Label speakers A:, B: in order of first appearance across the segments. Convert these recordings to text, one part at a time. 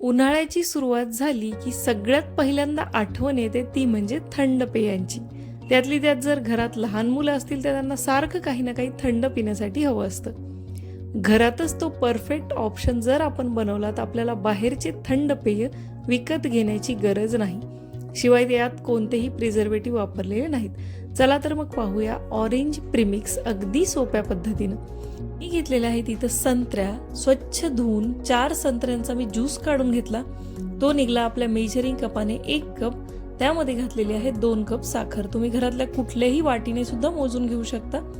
A: उन्हाळ्याची सुरुवात झाली की सगळ्यात पहिल्यांदा आठवण येते ती म्हणजे थंड पेयांची. त्यातली त्यात जर घरात लहान मुलं असतील तर त्यांना सारखं काही ना काही थंड पिण्यासाठी हवं असतं. घरातच तो परफेक्ट ऑप्शन जर आपण बनवला तर आपल्याला बाहेरचे थंड पेय विकत घेण्याची गरज नाही. शिवाय यात कोणतेही प्रिझर्वेटिव्ह वापरलेले नाहीत. चला तर मग पाहूया ऑरेंज प्रिमिक्स अगदी सोप्या पद्धतीनं. मी घेतलेलं आहे तिथं संत्र्या स्वच्छ धुवून चार संत्र्यांचा मी ज्यूस काढून घेतला. तो निघाला आपल्या मेजरिंग कपाने एक कप. त्यामध्ये घातलेली आहे दोन कप साखर. तुम्ही घरातल्या कुठल्याही वाटीने सुद्धा मोजून घेऊ शकता.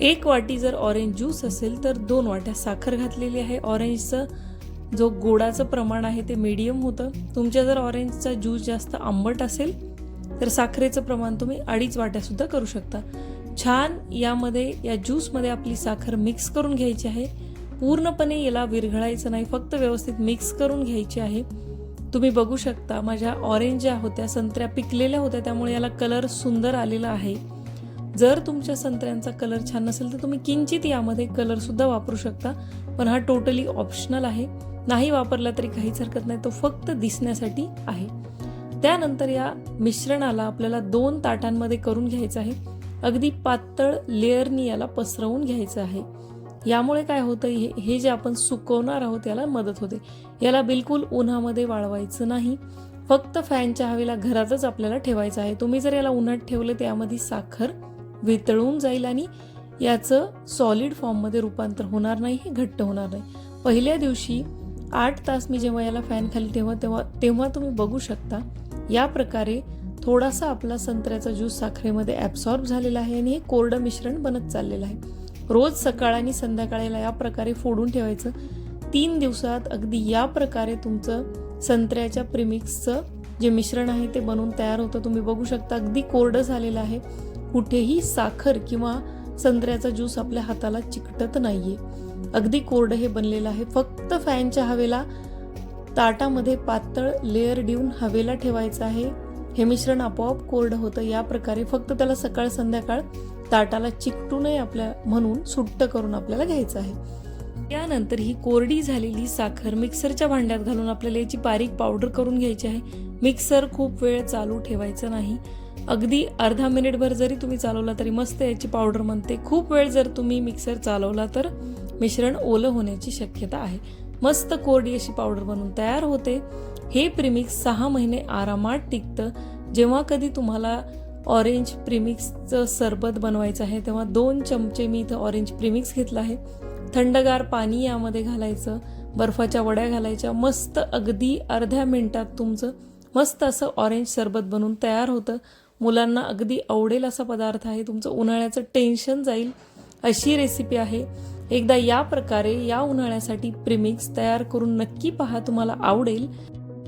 A: एक वाटी जर ऑरेंज ज्यूस असेल तर दोन वाट्या साखर घातलेली आहे. ऑरेंजचं जो गोडाचं प्रमाण आहे ते मीडियम होतं. तुमच्या जर ऑरेंजचा ज्यूस जास्त आंबट असेल तर साखरेचं प्रमाण तुम्ही अडीच वाट्यासुद्धा करू शकता. छान यामध्ये या ज्यूसमध्ये आपली साखर मिक्स करून घ्यायची आहे. पूर्णपणे याला विरघळायचं नाही फक्त व्यवस्थित मिक्स करून घ्यायची आहे. तुम्ही बघू शकता माझ्या ऑरेंज ज्या होत्या संत्र्या पिकलेल्या होत्या त्यामुळे याला कलर सुंदर आलेला आहे. जर तुमच्या संत्र्यांचा कलर छान नसेल तर तुम्ही किंचित यामध्ये कलरसुद्धा वापरू शकता. पण हा टोटली ऑप्शनल आहे. नाही वापरला तरी काहीच हरकत नाही. तो फक्त दिसण्यासाठी आहे. त्यानंतर या मिश्रणाला आपल्याला दोन ताटांमध्ये करून घ्यायचं आहे. अगदी पातळ लेअरनी याला पसरवून घ्यायचं आहे. यामुळे काय होतं हे हे जे आपण सुकवणार आहोत याला मदत होते. याला बिलकुल उन्हामध्ये वाळवायचं नाही. फक्त फॅनच्या हवेला घरातच आपल्याला ठेवायचं आहे. तुम्ही जर याला उन्हात ठेवलं त्यामध्ये साखर वितळून जाईल आणि याचं सॉलिड फॉर्ममध्ये रूपांतर होणार नाही हे घट्ट होणार नाही. पहिल्या दिवशी आठ तास मी जेव्हा याला फॅन खाली तेव्हा तेव्हा तेव्हा तुम्ही बघू शकता या प्रकारे थोडासा आपला संत्र्याचा ज्यूस साखरेमध्ये ॲब्सॉर्ब झालेला आहे आणि हे कोरडं मिश्रण बनत चाललेलं आहे. रोज सकाळ आणि संध्याकाळीला या प्रकारे फोडून ठेवायचं. तीन दिवसात अगदी या प्रकारे तुमचं संत्र्याच्या प्रिमिक्सचं जे मिश्रण आहे ते बनवून तयार होतं तुम्ही बघू शकता अगदी कोरडं झालेलं आहे. कुठेही साखर किंवा संत्र्याचा ज्यूस आपल्या हाताला चिकटत नाहीये. अगदी कोरडं हे बनलेलं आहे. फक्त फॅनच्या हवेला ताटामध्ये पातळ लेअर देऊन हवेला ठेवायचं आहे. हे मिश्रण आपोआप कोरडं होतं. या प्रकारे फक्त त्याला सकाळ संध्याकाळ ताटाला चिकटू नये आपल्या म्हणून सुट्ट करून आपल्याला घ्यायचं आहे. त्यानंतर ही कोरडी झालेली साखर मिक्सरच्या भांड्यात घालून आपल्याला याची बारीक पावडर करून घ्यायची आहे. मिक्सर खूप वेळ चालू ठेवायचं नाही. अगदी अर्धा मिनिटभर जरी तुम्ही चालवला तरी मस्त याची पावडर म्हणते. खूप वेळ जर तुम्ही मिक्सर चालवला तर मिश्रण ओलं होण्याची शक्यता आहे. मस्त कोरडी अशी पावडर बनवून तयार होते. हे प्रिमिक्स सहा महिने आरामात टिकतं. जेव्हा कधी तुम्हाला ऑरेंज प्रिमिक्सचं सरबत बनवायचं आहे तेव्हा दोन चमचे मी इथं ऑरेंज प्रिमिक्स घेतलं आहे. थंडगार पाणी यामध्ये घालायचं बर्फाच्या वड्या घालायच्या मस्त अगदी अर्ध्या मिनिटात तुमचं मस्त असं ऑरेंज सरबत बनून तयार होतं. मुलांना अगदी आवडेल असा पदार्थ आहे. तुमचं उन्हाळ्याचं टेन्शन जाईल अशी रेसिपी आहे. एकदा या प्रकारे या उन्हाळ्यासाठी प्रिमिक्स तयार करून नक्की पहा तुम्हाला आवडेल.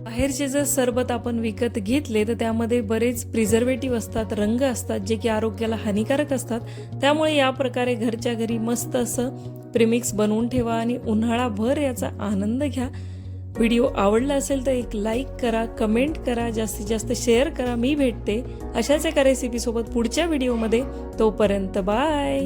A: बाहेरचे जर सरबत आपण विकत घेतले तर त्यामध्ये बरेच प्रिझर्वेटिव्ह असतात रंग असतात जे की आरोग्याला हानिकारक असतात. त्यामुळे या प्रकारे घरच्या घरी मस्त असं प्रिमिक्स बनवून ठेवा आणि उन्हाळाभर याचा आनंद घ्या. व्हिडिओ आवडला असेल तर एक लाईक करा कमेंट करा जास्तीत जास्त शेअर करा. मी भेटते अशाच एका रेसिपीसोबत पुढच्या व्हिडिओमध्ये. तोपर्यंत बाय.